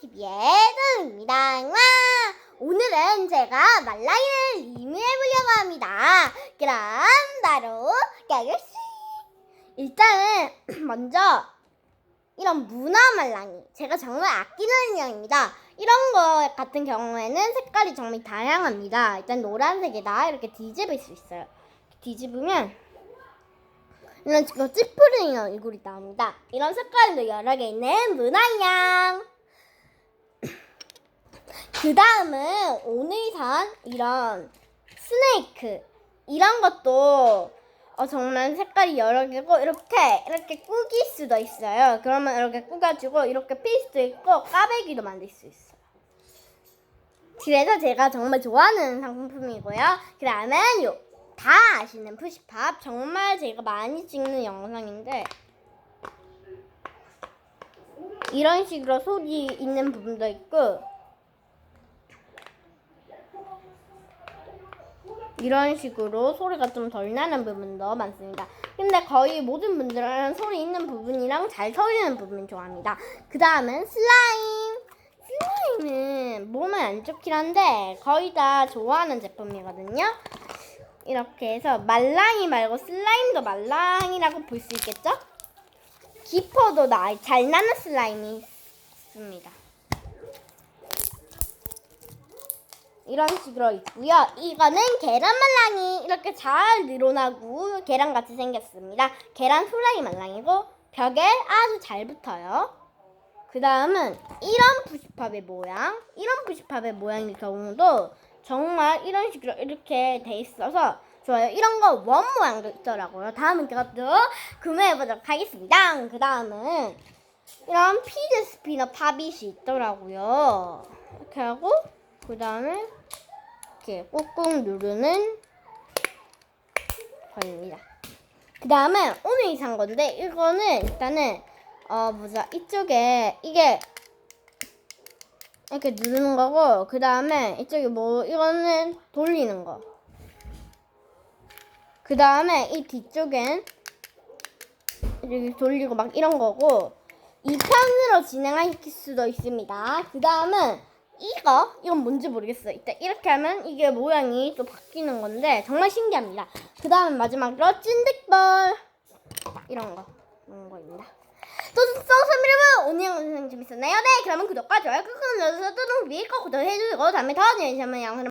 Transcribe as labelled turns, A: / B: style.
A: TV의 도입니다. 와! 오늘은 제가 말랑이를 리뷰해보려고 합니다. 그럼 바로 가겠습니다. 일단은 먼저 이런 문화 말랑이 제가 정말 아끼는 인형입니다. 이런 거 같은 경우에는 색깔이 정말 다양합니다. 일단 노란색에다 이렇게 뒤집을 수 있어요. 뒤집으면 이런 지금 찌푸리는 얼굴이 나옵니다. 이런 색깔도 여러 개 있는 문화인형. 그 다음은 오늘 산 이런 스네이크 이런 것도 어, 정말 색깔이 여러 개고 이렇게 이렇게 꾸길 수도 있어요. 그러면 이렇게 꾸가지고 이렇게 필 수도 있고 까베기도 만들 수 있어요. 그래서 제가 정말 좋아하는 상품이고요. 그 다음은 요다 아시는 푸시팝 정말 제가 많이 찍는 영상인데 이런 식으로 소리 있는 부분도 있고 이런 식으로 소리가 좀 덜 나는 부분도 많습니다. 근데 거의 모든 분들은 소리 있는 부분이랑 잘 서리는 부분 좋아합니다. 그 다음은 슬라임. 슬라임은 몸에 안 좋긴 한데 거의 다 좋아하는 제품이거든요. 이렇게 해서 말랑이 말고 슬라임도 말랑이라고 볼 수 있겠죠? 기포도 나, 잘 나는 슬라임이 있습니다. 이런 식으로 있고요. 이거는 계란 말랑이 이렇게 잘 늘어나고 계란같이 생겼습니다. 계란 후라이 말랑이고 벽에 아주 잘 붙어요. 그 다음은 이런 푸시팝의 모양, 이런 푸시팝의 모양의 경우도 정말 이런 식으로 이렇게 돼 있어서 좋아요. 이런 거 원 모양도 있더라고요. 다음은 그것도 구매해보도록 하겠습니다. 그 다음은 이런 피드 스피너 팝잇이 있더라고요. 이렇게 그 다음에 이렇게 꾹꾹 누르는 거입니다. 그 다음에 오늘 산 건데 이거는 일단은 어 뭐자 이쪽에 이게 이렇게 누르는 거고 그 다음에 이쪽에 뭐 이거는 돌리는 거. 그 다음에 이 뒤쪽엔 이렇게 돌리고 막 이런 거고 이 편으로 진행할 수도 있습니다. 그 다음은 이거 이건 뭔지 모르겠어요. 일단 이렇게 하면 이게 모양이 또 바뀌는 건데 정말 신기합니다. 그 다음 마지막으로 찐득볼 이런 거 이런 거입니다. 또 소스미르브 오늘 영상 재밌었나요? 네, 그러면 구독과 좋아요 꾹꾹 눌러서 뚜둥 위에 거 구독해주시고 다음에 더 재밌는 영상을